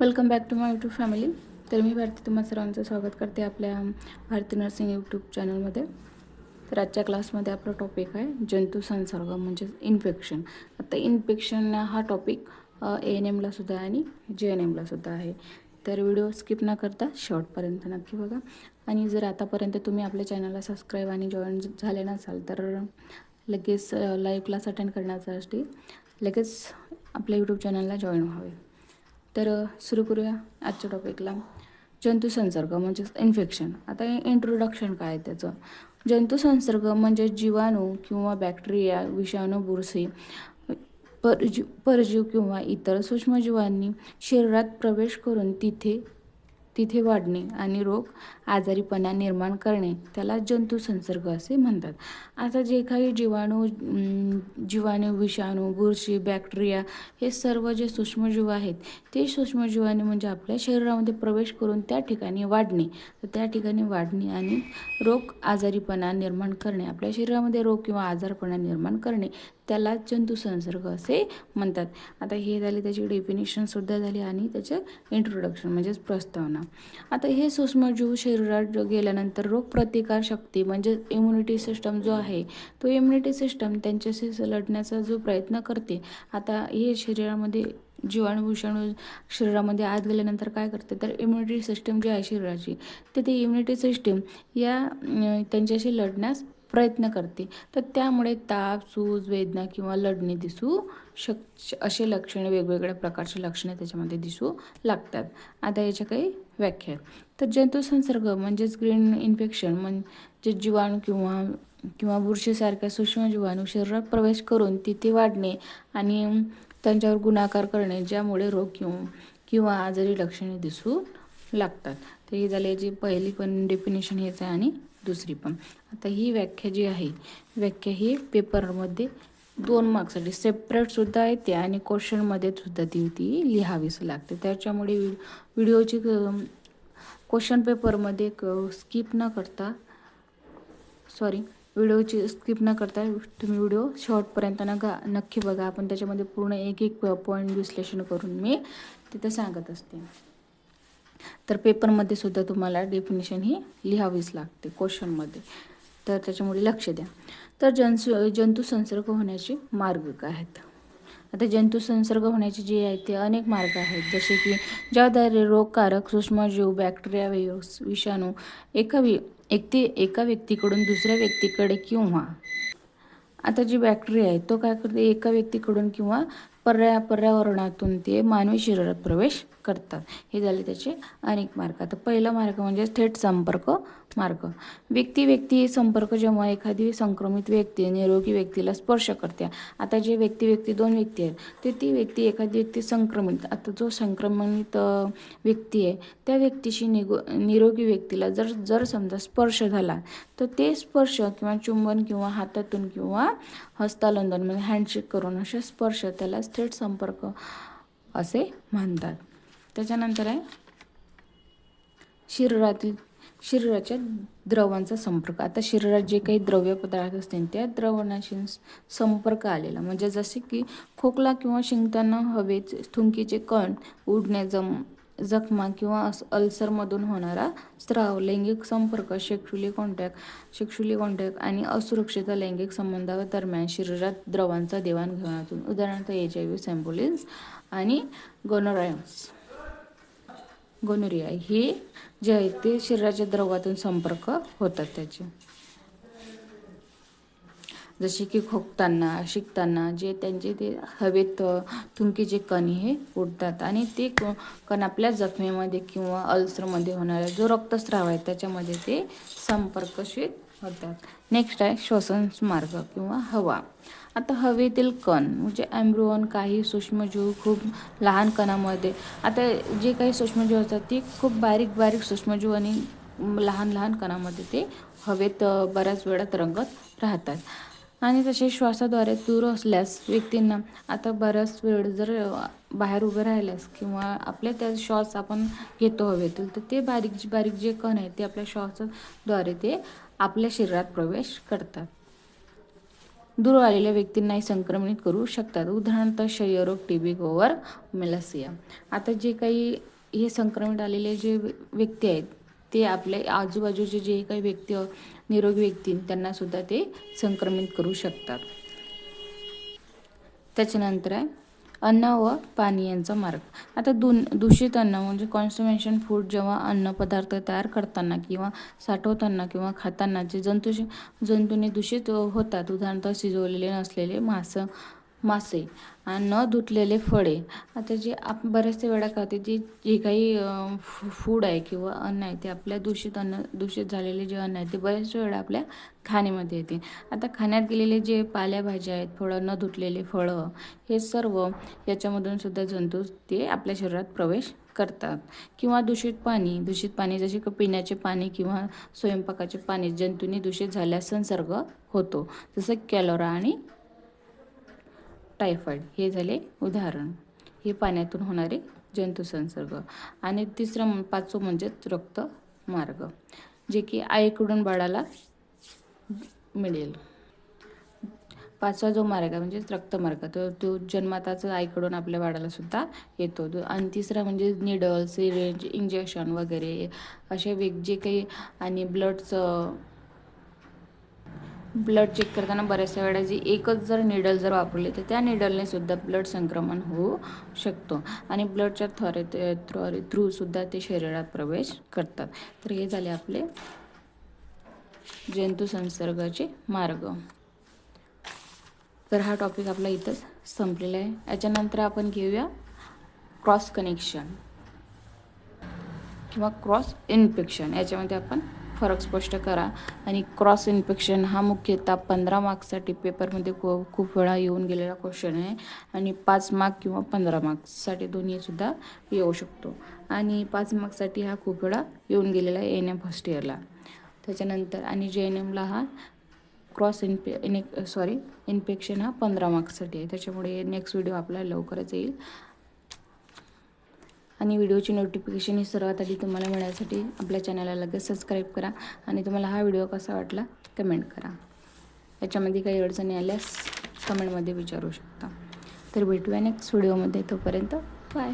Welcome back to my YouTube family तर मी भारती तुम्हा सर्वांचं स्वागत करते आपल्या भारती नर्सिंग यूट्यूब चॅनलमध्ये तर आजच्या क्लासमध्ये आपला टॉपिक आहे जंतू संसर्ग म्हणजेच इन्फेक्शन आता इन्फेक्शन हा टॉपिक ए एन एमला सुद्धा आहे आणि जे एन एमला सुद्धा आहे. तर व्हिडिओ स्किप न करता शॉर्टपर्यंत नक्की बघा. आणि जर आतापर्यंत तुम्ही आपल्या चॅनलला सबस्क्राईब आणि जॉईन झाले नसाल तर लगेच लाईव्ह क्लास अटेंड करण्यासाठी लगेच आपल्या यूट्यूब चॅनलला जॉईन व्हावे. तर सुरू करूया आजच्या टॉपिकला जंतुसंसर्ग म्हणजेच इन्फेक्शन आता इंट्रोडक्शन काय आहे त्याचं? जंतुसंसर्ग म्हणजे जीवाणू किंवा बॅक्टेरिया विषाणू बुरशी परजीव परजीव किंवा इतर सूक्ष्मजीवांनी शरीरात प्रवेश करून तिथे तिथे वाढणे आणि रोग आजारीपणा निर्माण करणे त्याला जंतुसंसर्ग असे म्हणतात. आता जे काही जीवाणू जीवाणू विषाणू बुरशी बॅक्टेरिया हे सर्व जे सूक्ष्मजीव आहेत ते सूक्ष्मजीवाणू म्हणजे आपल्या शरीरामध्ये प्रवेश करून त्या ठिकाणी वाढणे. तर त्या ठिकाणी वाढणे आणि रोग आजारीपणा निर्माण करणे आपल्या शरीरामध्ये रोग किंवा आजारपणा निर्माण करणे त्याला जंतुसंसर्ग असे म्हणतात. आता हे झाले त्याची डेफिनेशनसुद्धा झाली आणि त्याचं इंट्रोडक्शन म्हणजेच प्रस्तावना. आता हे सूक्ष्मजीव शरीरात गेल्यानंतर रोगप्रतिकार शक्ती म्हणजे इम्युनिटी सिस्टम जो आहे तो इम्युनिटी सिस्टम त्यांच्याशी लढण्याचा जो प्रयत्न करते आता हे शरीरामध्ये जीवाणू विषाणू शरीरामध्ये आत गेल्यानंतर काय करते तर इम्युनिटी सिस्टम जी आहे शरीराची तर ती इम्युनिटी सिस्टीम या त्यांच्याशी लढण्यास प्रयत्न करते. तर त्यामुळे ताप सूज वेदना किंवा लढणे दिसू शक असे लक्षणे वेगवेगळ्या प्रकारचे लक्षणे त्याच्यामध्ये दिसू लागतात. आता याच्या काही व्याख्या आहेत. तर जंतुसंसर्ग म्हणजेच ग्रीन इन्फेक्शन म्हणजे जीवाणू किंवा किंवा बुरशीसारख्या सूक्ष्म जीवाणू शरीरात प्रवेश करून तिथे वाढणे आणि त्यांच्यावर गुणाकार करणे ज्यामुळे रोग किंवा किंवा आजारी लक्षणे दिसू लागतात. तर हे झाले याची पहिली पण डेफिनेशन हेच आहे आणि दुसरी पण. आता ही व्याख्या जी आहे व्याख्या ही पेपरमध्ये दोन मार्क्ससाठी सेपरेटसुद्धा येते आणि क्वेश्चनमध्ये सुद्धा ती ती लिहावीच लागते. त्याच्यामुळे व्हि व्हिडिओची क्वेश्चन पेपरमध्ये स्किप न करता सॉरी व्हिडिओची स्किप न करता तुम्ही व्हिडिओ शॉर्टपर्यंत नका नक्की बघा. आपण त्याच्यामध्ये पूर्ण एक एक पॉईंट विश्लेषण करून मी तिथे सांगत असते. तर पेपरमध्ये सुद्धा तुम्हाला डेफिनेशन ही लिहावीच लागते क्वेश्चनमध्ये तर त्याच्यामुळे लक्ष द्या. तर जंतू जंतुसंसर्ग होण्याचे मार्ग काय आहेत? आता जंतुसंसर्ग होण्याचे जे आहेत ते अनेक मार्ग आहेत. जसे की ज्याद्वारे रोगकारक सूक्ष्मजीव बॅक्टेरिया व्हायरस विषाणू एका वि व्यक्ती एका व्यक्तीकडून दुसऱ्या व्यक्तीकडे किंवा आता जी बॅक्टेरिया आहे तो काय करते? एका व्यक्तीकडून किंवा पर्या पर्यावरणातून ते मानवी शरीरात प्रवेश करतात. हे झाले त्याचे अनेक मार्ग. आता पहिला मार्ग म्हणजे थेट संपर्क मार्ग. व्यक्ती व्यक्ती संपर्क जेव्हा एखादी संक्रमित व्यक्ती निरोगी व्यक्तीला स्पर्श करते. आता जे व्यक्ती व्यक्ती दोन व्यक्ती आहेत ते ती व्यक्ती एखादी व्यक्ती संक्रमित आता जो संक्रमित व्यक्ती आहे त्या व्यक्तीशी निगो निरोगी व्यक्तीला जर जर समजा स्पर्श झाला तर ते स्पर्श किंवा चुंबन किंवा हातातून किंवा हस्तालंदन म्हणजे हँडशेक करून असे स्पर्श त्याला थेट संपर्क असे म्हणतात. त्याच्यानंतर आहे शरीरातील शरीराच्या द्रवांचा संपर्क. आता शरीरात जे काही द्रव्य पदार्थ असतील त्या द्रवणाशी संपर्क आलेला. म्हणजे जसे की खोकला किंवा शिंकताना हवेत थुंकीचे कण उडणे जम जखमा किंवा अस अल्सरमधून होणारा स्राव लैंगिक संपर्क सेक्शुअली कॉन्टॅक्ट सेक्शुअली कॉन्टॅक्ट आणि असुरक्षित लैंगिक संबंधादरम्यान शरीरात द्रवांचा देवाणघेवाणातून उदाहरणार्थ एच आय व्ही सॅम्पोलिन्स आणि गोनोरायन्स गोनोरिया हे जे आहे ते शरीराच्या द्रवातून संपर्क होतात त्याचे. जसे की खोकताना शिकताना जे त्यांचे ते हवेत थुंकीचे कण हे उडतात. आणि ते क- कण आपल्या जखमेमध्ये किंवा अल्सरमध्ये होणारा जो रक्तस्राव आहे त्याच्यामध्ये ते संपर्कशील होतात. नेक्स्ट आहे श्वसन मार्ग किंवा हवा. आता हवेतील कण म्हणजे ॲम्ब्रोन काही सूक्ष्मजीव खूप लहान कणामध्ये आता जे काही सूक्ष्मजीव असतात ते खूप बारीक बारीक सूक्ष्मजीव आणि लहान लहान कणामध्ये ते हवेत बऱ्याच वेळात रंगत राहतात. आणि तसे श्वासाद्वारे दूर असल्यास व्यक्तींना आता बराच वेळ जर बाहेर उभं राहिल्यास किंवा आपल्या त्या श्वास आपण घेतो हवेतील तर ते बारीक बारीक जे कण आहेत ते आपल्या श्वासाद्वारे ते आपल्या शरीरात प्रवेश करतात. दूर आलेल्या व्यक्तींनाही संक्रमित करू शकतात. उदाहरणार्थ क्षयरोग टीबी गोवर मेलासिया. आता जे काही हे संक्रमित आलेले जे व्यक्ती आहेत ते आपले आजूबाजूचे जे काही व्यक्ती निरोगी व्यक्ती त्यांना सुद्धा ते संक्रमित करू शकतात. त्याच्यानंतर आहे अन्न व पाणी यांचा मार्ग. आता दून दूषित अन्न म्हणजे कॉन्सुमेशन फूड जेव्हा अन्न पदार्थ तयार करताना किंवा साठवताना किंवा खाताना जे जंतू जंतूने दूषित होतात उदाहरणार्थ शिजवलेले नसलेले मासं मासे आणि न धुतलेले फळे. आता जे आप बऱ्याचशा वेळा खाते जे जे काही फूड आहे किंवा अन्न आहे ते आपल्या दूषित अन्न दूषित झालेले जे अन्न आहे ते बऱ्याचशा वेळा आपल्या खाण्यामध्ये येते. आता खाण्यात गेलेले जे पालेभाज्या आहेत फळं न धुतलेले फळं हे सर्व याच्यामधून सुद्धा जंतू ते आपल्या शरीरात प्रवेश करतात. किंवा दूषित पाणी दूषित पाणी जसे की पिण्याचे पाणी किंवा स्वयंपाकाचे पाणी जंतूंनी दूषित झाल्यास संसर्ग होतो. जसं कॅलोरा आणि टायफॉईड हे झाले उदाहरण. हे पाण्यातून होणारे जंतुसंसर्ग आणि तिसरं पाचवं म्हणजेच रक्त मार्ग जे की आईकडून बाळाला मिळेल. पाचवा जो मार्ग आहे म्हणजेच रक्तमार्ग. तो तो जन्माताचं आईकडून आपल्या बाळाला सुद्धा येतो. आणि तिसरा म्हणजे निडल सिरेंज इंजेक्शन वगैरे असे वेग जे काही आणि ब्लडचं ब्लड चेक करताना बऱ्याचशा वेळा जी एकच जर निडल जर वापरली तर त्या निडलने सुद्धा ब्लड संक्रमण होऊ शकतो. आणि ब्लडच्या थ्वारे थ्रू थ्रूसुद्धा ते शरीरात प्रवेश करतात. तर हे झाले आपले जंतू संसर्गाचे मार्ग. तर हा टॉपिक आपला इथंच संपलेला आहे. याच्यानंतर आपण घेऊया क्रॉस कनेक्शन किंवा क्रॉस इन्फेक्शन याच्यामध्ये आपण फरक स्पष्ट करा. आणि क्रॉस इन्फेक्शन हा मुख्यतः पंधरा मार्क्ससाठी पेपरमध्ये खू खूप वेळा येऊन गेलेला क्वेश्चन आहे. आणि पाच मार्क किंवा पंधरा मार्क्ससाठी दोन्हीसुद्धा येऊ शकतो. आणि पाच मार्क्ससाठी हा खूप वेळा येऊन गेलेला आहे एन एम फर्स्ट इयरला त्याच्यानंतर आणि जे एन एमला हा क्रॉस इन्फे इने सॉरी इन्फेक्शन हा पंधरा मार्क्ससाठी आहे. त्याच्यामुळे नेक्स्ट व्हिडिओ आपल्याला लवकरच येईल. आणि व्हिडिओची नोटिफिकेशन ही सर्वात आधी तुम्हाला मिळण्यासाठी आपल्या चॅनलला लगेच सबस्क्राईब करा आणि तुम्हाला हा व्हिडिओ कसा वाटला कमेंट करा. याच्यामध्ये काही अडचणी आल्यास कमेंटमध्ये विचारू शकता. तर भेटूया नेक्स्ट व्हिडिओमध्ये तोपर्यंत बाय